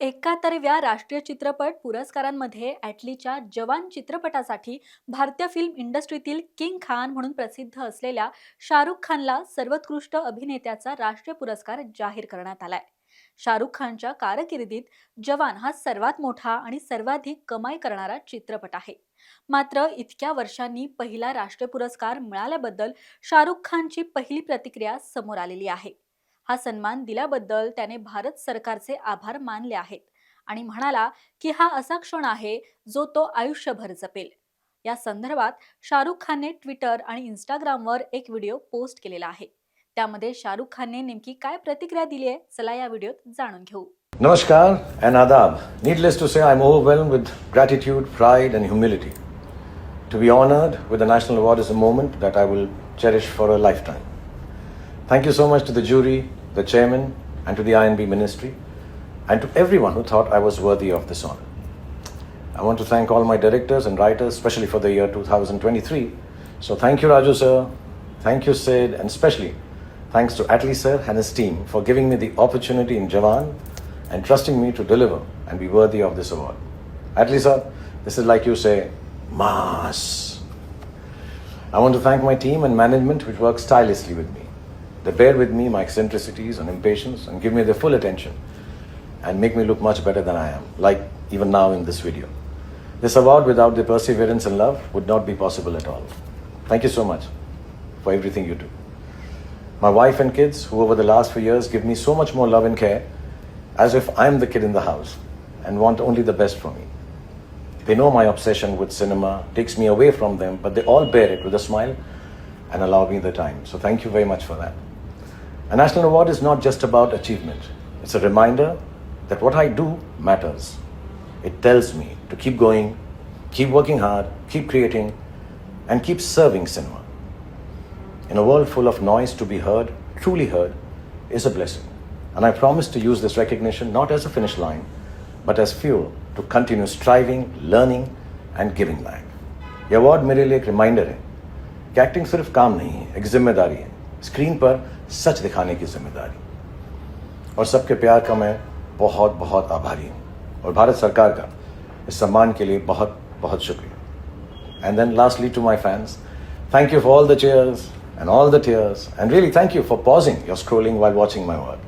एकाहत्तरव्या राष्ट्रीय चित्रपट पुरस्कारांमध्ये ॲटलीच्या जवान चित्रपटासाठी भारतीय फिल्म इंडस्ट्रीतील किंग खान म्हणून प्रसिद्ध असलेल्या शाहरुख खानला सर्वोत्कृष्ट अभिनेत्याचा राष्ट्रीय पुरस्कार जाहीर करण्यात आलाय. शाहरुख खानच्या कारकिर्दीत जवान हा सर्वात मोठा आणि सर्वाधिक कमाई करणारा चित्रपट आहे. मात्र इतक्या वर्षांनी पहिला राष्ट्रीय पुरस्कार मिळाल्याबद्दल शाहरुख खानची पहिली प्रतिक्रिया समोर आलेली आहे. हा सन्मान दिल्याबद्दल त्याने भारत सरकारचे आभार मानले आहेत. आणि म्हणाला की हा असा क्षण आहे जो तो आयुष्यभर जपेल. या संदर्भात शाहरुख खानने ट्विटर आणि इंस्टाग्रामवर एक व्हिडिओ पोस्ट केलेला आहे. त्यामध्ये शाहरुख खानने नेमकी काय प्रतिक्रिया दिली आहे चला या व्हिडिओत जाणून घेऊ. नमस्कार अँड आदाब. Needless to say I overwhelmed with gratitude pride and humility to be honoured with the national award is a moment that I will cherish for a life time thank you so much to the jury the chairman, and to the INB ministry, and to everyone who thought I was worthy of this honor. I want to thank all my directors and writers, especially for the year 2023. So thank you, Raju sir. Thank you, Sid, and especially thanks to Atlee sir and his team for giving me the opportunity in Jawan and trusting me to deliver and be worthy of this award. Atlee sir, this is like you say, mass. I want to thank my team and management which work tirelessly with me. They bear with me my eccentricities and impatience and give me their full attention and make me look much better than I am, like even now in this video. This award without their perseverance and love would not be possible at all. Thank you so much for everything you do. My wife and kids, who over the last few years give me so much more love and care, as if I'm the kid in the house and want only the best for me. They know my obsession with cinema takes me away from them, but they all bear it with a smile and allow me the time. So thank you very much for that. A national award is not just about achievement, it's a reminder that what I do matters. It tells me to keep going, keep working hard, keep creating, and keep serving cinema. In a world full of noise, to be heard, truly heard, is a blessing. And I promise to use this recognition not as a finish line, but as fuel to continue striving, learning, and giving back. ये award मेरे लिए एक reminder है कि acting सिर्फ काम नहीं है एक जिम्मेदारी है स्क्रीन पर सच दिखाने की जिम्मेदारी और सबके प्यार का मैं बहुत बहुत आभारी हूँ और भारत सरकार का इस सम्मान के लिए बहुत बहुत शुक्रिया and then lastly to my fans thank you for all the cheers and all the tears, and really thank you for pausing your scrolling while watching my work.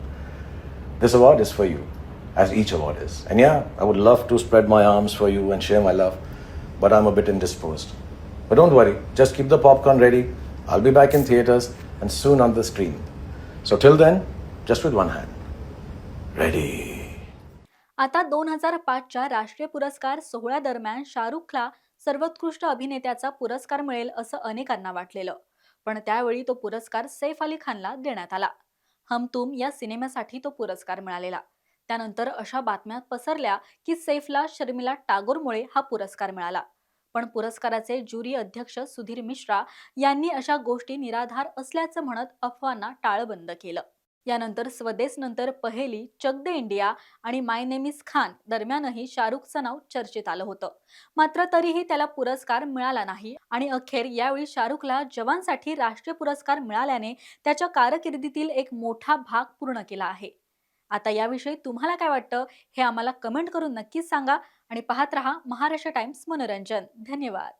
This award is for you, as each award is. And yeah, I would love to spread my arms for you and share my love, but I'm a bit indisposed. But don't worry, just keep the popcorn ready. I'll be back in theaters and soon on the screen. So till then, just with one hand. Ready. आता दोन हजार पाचच्या राष्ट्रीय पुरस्कार सोहळ्यादरम्यान शाहरुखला सर्वोत्कृष्ट अभिनेत्याचा पुरस्कार मिळेल असं अनेकांना वाटलेलं पण त्यावेळी तो पुरस्कार सैफ अली खानला देण्यात आला हम तुम या सिनेमासाठी तो पुरस्कार मिळालेला त्यानंतर अशा बातम्या पसरल्या की सैफला शर्मिला टागोरमुळे हा पुरस्कार मिळाला पण पुरस्काराचे ज्युरी अध्यक्ष सुधीर मिश्रा यांनी अशा गोष्टी निराधार असल्याचं म्हणत अफवांना टाळबंद केलं. यानंतर स्वदेस नंतर पहेली चक दे इंडिया आणि माय नेम इज खान दरम्यानही शाहरुखचं नाव चर्चेत आलं होतं. मात्र तरीही त्याला पुरस्कार मिळाला नाही आणि अखेर यावेळी शाहरुखला जवानसाठी राष्ट्रीय पुरस्कार मिळाल्याने त्याच्या कारकिर्दीतील एक मोठा भाग पूर्ण केला आहे. आता याविषयी तुम्हाला काय वाटतं हे आम्हाला कमेंट करून नक्कीच सांगा आणि पाहत रहा महाराष्ट्र टाइम्स मनोरंजन. धन्यवाद.